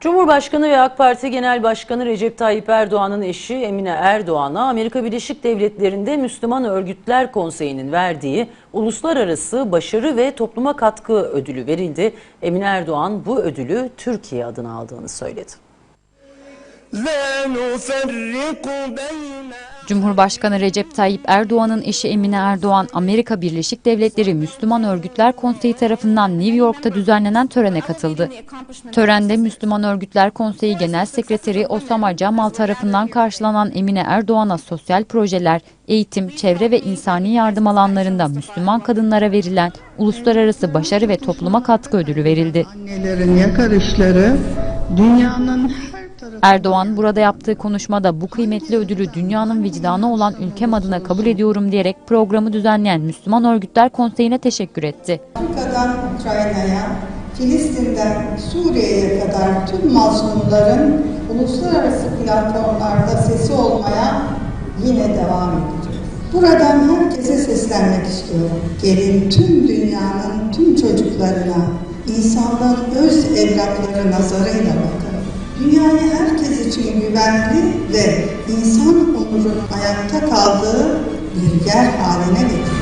Cumhurbaşkanı ve AK Parti Genel Başkanı Recep Tayyip Erdoğan'ın eşi Emine Erdoğan'a Amerika Birleşik Devletleri'nde Müslüman Örgütler Konseyi'nin verdiği Uluslararası Başarı ve Topluma Katkı ödülü verildi. Emine Erdoğan bu ödülü Türkiye adına aldığını söyledi. Cumhurbaşkanı Recep Tayyip Erdoğan'ın eşi Emine Erdoğan, Amerika Birleşik Devletleri Müslüman Örgütler Konseyi tarafından New York'ta düzenlenen törene katıldı. Törende Müslüman Örgütler Konseyi Genel Sekreteri Osama Camal tarafından karşılanan Emine Erdoğan'a sosyal projeler, eğitim, çevre ve insani yardım alanlarında Müslüman kadınlara verilen Uluslararası Başarı ve Topluma Katkı Ödülü verildi. Annelerin yakarışları dünyanın her tarafı Erdoğan burada yaptığı konuşmada bu kıymetli ödülü dünyanın vicdanı olan ülkem adına kabul ediyorum diyerek programı düzenleyen Müslüman Örgütler Konseyi'ne teşekkür etti. Afrika'dan Ukrayna'ya, Filistin'den Suriye'ye kadar tüm mazlumların uluslararası platformlarda sesi olmaya yine devam edeceğiz. Buradan herkese seslenmek istiyorum. Gelin tüm dünyanın tüm çocuklarına, insanlığın öz evlatları nazarıyla bakın. Dünyayı herkes için güvenli ve insan onurun ayakta kaldığı bir yer haline getirin.